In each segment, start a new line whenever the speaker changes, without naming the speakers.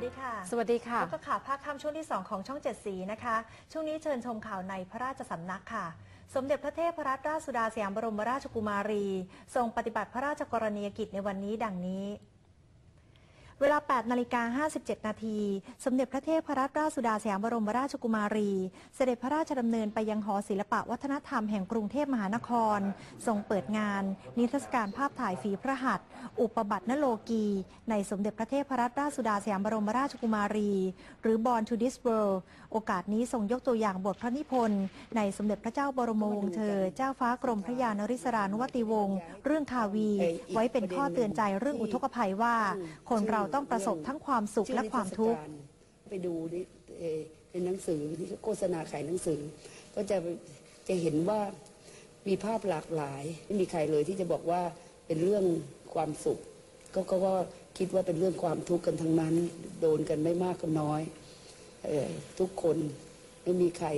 สดีค่ะ
สวัสดีค่ะ
พบกับข่าวภาคค่ำช่วงที่ 2 ของช่องเจ็ดสีนะคะ ช่วงนี้เชิญชมข่าวในพระราชสำนักค่ะ สมเด็จพระเทพรัตนราชสุดาสยามบรมราชกุมารี ทรงปฏิบัติพระราชกรณียกิจในวันนี้ดังนี้ เวลา 8 นาฬิกา 57 นาที สมเด็จพระเทพรัตนราชสุดาสยามบรมราชกุมารี เสด็จพระราชดำเนินไปยังหอศิลปะวัฒนธรรมแห่งกรุงเทพมหานคร ทรงเปิดงาน นิทรรศการภาพถ่ายฝีพระหัตถ์อุปบัตินโลกี ในสมเด็จพระเทพรัตนราชสุดาสยามบรมราชกุมารี หรือ Born to this world โอกาสนี้ทรงยกตัวอย่างบทพระนิพนธ์ในสมเด็จพระเจ้าบรมวงศ์เธอ เจ้าฟ้ากรมพระยานริศรานุวัติวงศ์เรื่องคาวี ไว้เป็นข้อเตือนใจเรื่องอุทกภัยว่าคนเราต้องประสบทั้งความสุขและความทุกข์
ไปดูในเอ่อในหนังสือที่โฆษณาขายหนังสือ ก็จะจะเห็นว่ามีภาพหลากหลาย ไม่มีใครเลยที่จะบอกว่าเป็นเรื่องความสุข ก็ก็ก็คิดว่าเป็นเรื่องความทุกข์กันทั้งนั้น โดนกันไม่มากก็น้อยเอ่อทุกคนไม่มีใคร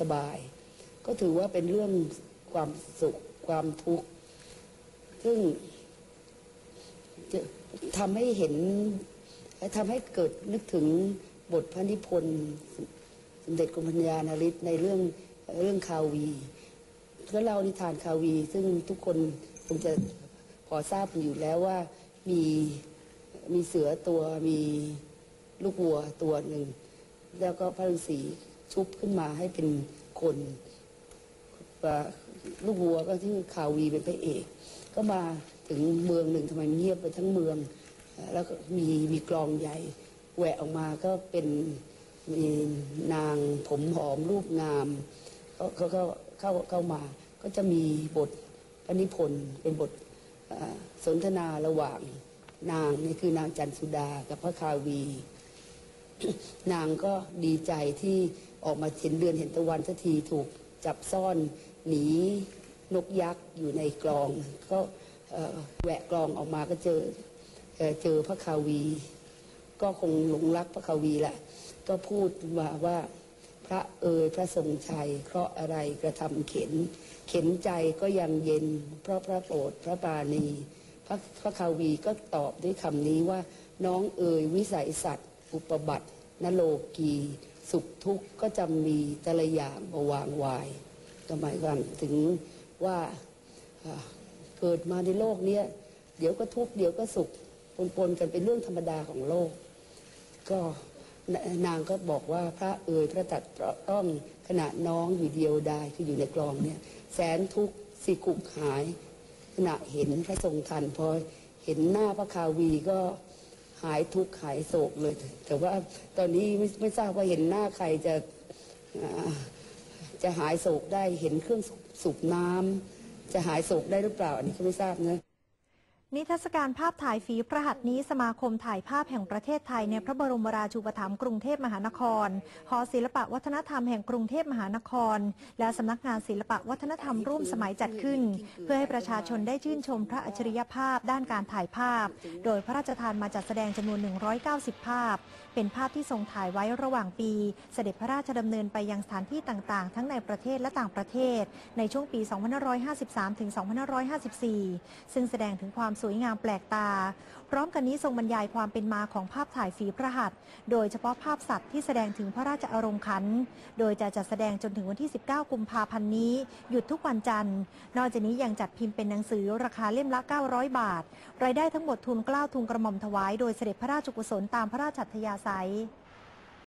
สบาย ก็ถือว่าเป็นเรื่องความสุขความทุกข์ซึ่งจะ ทำให้เห็นและทำให้เกิดนึกถึงบทพระนิพนธ์สมเด็จกรมพัญญานาริศในเรื่องเรื่องคาวีก็เล่านิทานคาวี ซึ่งทุกคนคงจะพอทราบกันอยู่แล้วว่ามีมีเสือตัวมีลูกวัวตัวหนึ่ง แล้วก็พระฤาษีชุบขึ้นมาให้เป็นคนว่าลูกวัวก็ที่คาวีเป็นพระเอก ก็มา ถึงเมืองหนึ่งทำไมเงียบไปทั้งเมือง แล้วก็มีมีกลองใหญ่แหวะออกมาก็เป็นมีนางผมหอมรูปงามก็ก็ก็เข้าเข้ามา ก็จะมีบทพระนิพนธ์เป็นบทสนทนาระหว่างนางนี่คือนางจันสุดากับพระคาวี นางก็ดีใจที่ออกมาเห็นเดือนเห็นตะวันสักทีถูกจับซ่อนหนีนกยักษ์อยู่ในกลองก็ แหวะกลองออกมาก็เจอเจอพระคาวี ก็คงหลงรักพระคาวีแหละก็พูดมาว่าพระเอยพระทรงชัย เพราะอะไรกระทำเข็น เข็นใจก็ยังเย็น เพราะพระโปรดพระปาณี พระพระคาวีก็ตอบด้วยคำนี้ว่าน้องเอยวิสัยสัตว์ อุปบัตินโลกีสุขทุกข์ก็จะมีแต่ละอย่างมาวางวายก็หมายความถึงว่า เกิดมาในโลกเนี้ยเดี๋ยวก็ทุกข์เดี๋ยวก็สุขปนๆกันเป็นเรื่องธรรมดาของโลก ก็นางก็บอกว่าพระเอ่ยพระตัดต้องขณะน้องอยู่เดียวดายคืออยู่ในกลองเนี่ยแสนทุกข์สิกุกหาย ขณะเห็นพระทรงทันพอเห็นหน้าพระคาวีก็หายทุกข์หายโศกเลย แต่ว่าตอนนี้ไม่ไม่ทราบว่าเห็นหน้าใครจะจะหายโศกได้เห็นเครื่องสูบสูบน้ำ จะหายโศกได้หรือเปล่า อันนี้ก็ไม่ทราบนะ
นิทรรศการภาพถ่ายฝีพระหัตถ์นี้สมาคมถ่ายภาพแห่งประเทศไทยในพระบรมราชูปถัมภ์กรุงเทพมหานคร หอศิลปะวัฒนธรรมแห่งกรุงเทพมหานคร และสำนักงานศิลปะวัฒนธรรมร่วมสมัยจัดขึ้น เพื่อให้ประชาชนได้ชื่นชมพระอัจฉริยภาพด้านการถ่ายภาพ โดยพระราชทานมาจัดแสดงจำนวน 190 ภาพ เป็นภาพที่ทรงถ่ายไว้ระหว่างปี เสด็จพระราชดำเนินไปยังสถานที่ต่างๆ ทั้งในประเทศและต่างประเทศ ในช่วงปี 2553 ถึง 2554 ซึ่งแสดงถึงความสวยงามแปลกตา พร้อมกันนี้ทรงบรรยายความเป็นมาของภาพถ่ายฝีพระหัตถ์โดยเฉพาะภาพสัตว์ที่แสดงถึงพระราชอารมณ์ขัน โดยจะจัดแสดงจนถึงวันที่ 19 กุมภาพันธ์นี้ หยุดทุกวันจันทร์ นอกจากนี้ยังจัดพิมพ์เป็นหนังสือราคาเล่มละ 900 บาท รายได้ทั้งหมดทุนกล้าวทุนกระหม่อมถวาย โดยเสด็จพระราชกุศลตามพระราชอัธยาศัย